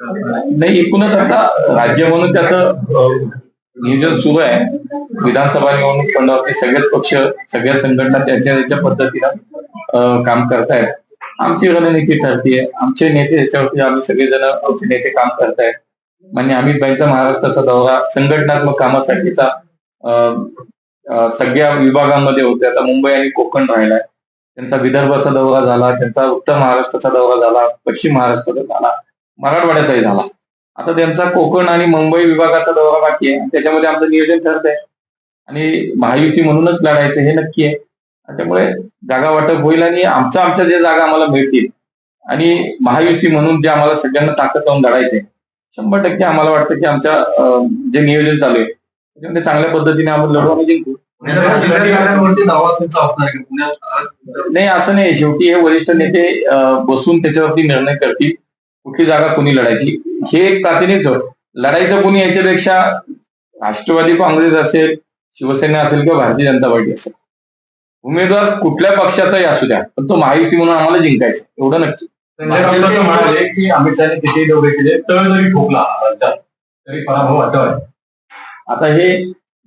नाही एकूणच आता राज्य म्हणून त्याचं नियोजन सुरू आहे. विधानसभा निवडणूक फंडावरती सगळेच पक्ष सगळ्या संघटना त्यांच्या त्यांच्या पद्धतीनं काम करतायत. आमची रणनीती ठरतीये आमचे नेते याच्यावरती आम्ही सगळेजण आमचे नेते काम करतायत. म्हणजे अमित भाईंचा महाराष्ट्राचा दौरा संघटनात्मक कामासाठीचा सगळ्या विभागांमध्ये होते. आता मुंबई आणि कोकण राहिलाय. त्यांचा विदर्भाचा दौरा झाला त्यांचा उत्तर महाराष्ट्राचा दौरा झाला पश्चिम महाराष्ट्राचा झाला. मराठवाड्याचाही झाला. आता त्यांचा कोकण आणि मुंबई विभागाचा दौरा बाकी आहे. त्याच्यामध्ये आमचं नियोजन ठरत आहे आणि महायुती म्हणूनच लढायचं हे नक्की आहे. त्यामुळे जागा वाटप होईल आणि आमच्या आमच्या ज्या जागा आम्हाला मिळतील आणि महायुती म्हणून जे आम्हाला सगळ्यांना ताकद लावून लढायचे शंभर टक्के आम्हाला वाटतं की आमच्या जे नियोजन चालू आहे त्याच्यामध्ये चांगल्या पद्धतीने आपण लढू आम्ही जिंकू. दावा नाही असं नाही. शेवटी हे वरिष्ठ नेते बसून त्याच्यावरती निर्णय करतील. कुठली जागा कोणी लढायची? हे एक प्रातिनिधिक होय. लढायचं कोणी याच्यापेक्षा राष्ट्रवादी काँग्रेस असेल शिवसेना असेल किंवा भारतीय जनता पार्टी असेल. उमेदवार कुठल्या पक्षाचाही असू द्या पण तो महायुती म्हणून आम्हाला जिंकायचा एवढं नक्की. म्हणाले की अमित शहाने किती दौरे केले तळ जरी ठोकला तरी पराभव वाटत आता हे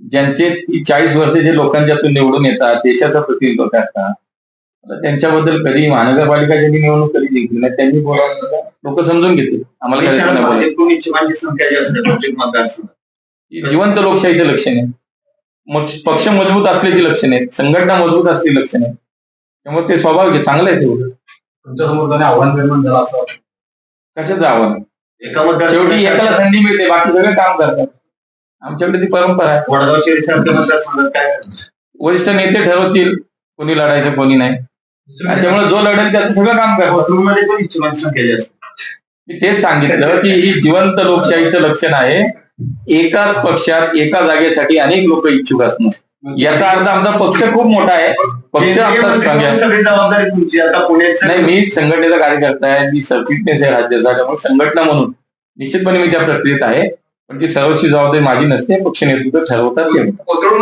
ज्यांचे चाळीस वर्ष जे लोकांच्यातून निवडून येतात देशाचं प्रतिनिधित्व करतात आता त्यांच्याबद्दल कधी महानगरपालिका ज्यांनी निवडणूक कधी जिंकली नाही त्यांनी बोलावलं लोक समजून घेतील. आम्हाला काय नाही बोलायचं. इच्छुकांची संख्या जास्त आहे प्रत्येक मतदारसंघात. ही जिवंत लोकशाहीचं लक्षण आहे. मग पक्ष मजबूत असल्याची लक्षण आहेत. संघटना मजबूत असलेली लक्षण आहे त्यामुळे ते स्वाभाविक आहे चांगलं आहे तेवढं. तुमच्यासमोर आव्हान निर्माण झालं असं वाटतं. कशाचं आव्हान? एका शेवटी एकाला संधी मिळते बाकी सगळे काम करतात. आमच्याकडे ती परंपरा आहे. वडगाव शहरी सारख्या मतदारसंघात काय वरिष्ठ नेते ठरवतील कोणी लढायचं कोणी नाही. आणि त्यामुळे जो लढेल त्याचं सगळं काम करतो कोथरूडमध्ये पण इच्छुकांची संख्या जास्त. मी तेच सांगितलं की ही जिवंत लोकशाहीचं लक्षण आहे. एकाच पक्षात एका जागेसाठी अनेक लोक इच्छुक असणं याचा अर्थ आमचा पक्ष खूप मोठा आहे. पक्ष नाही मी संघटनेचा कार्यकर्ता आहे. मी सरचिटणीस आहे राज्याचा. त्यामुळे संघटना म्हणून निश्चितपणे मी त्या प्रक्रियेत आहे. पण ती सर्वस्वी जबाबदारी माझी नसते. पक्ष नेतृत्व ठरवतात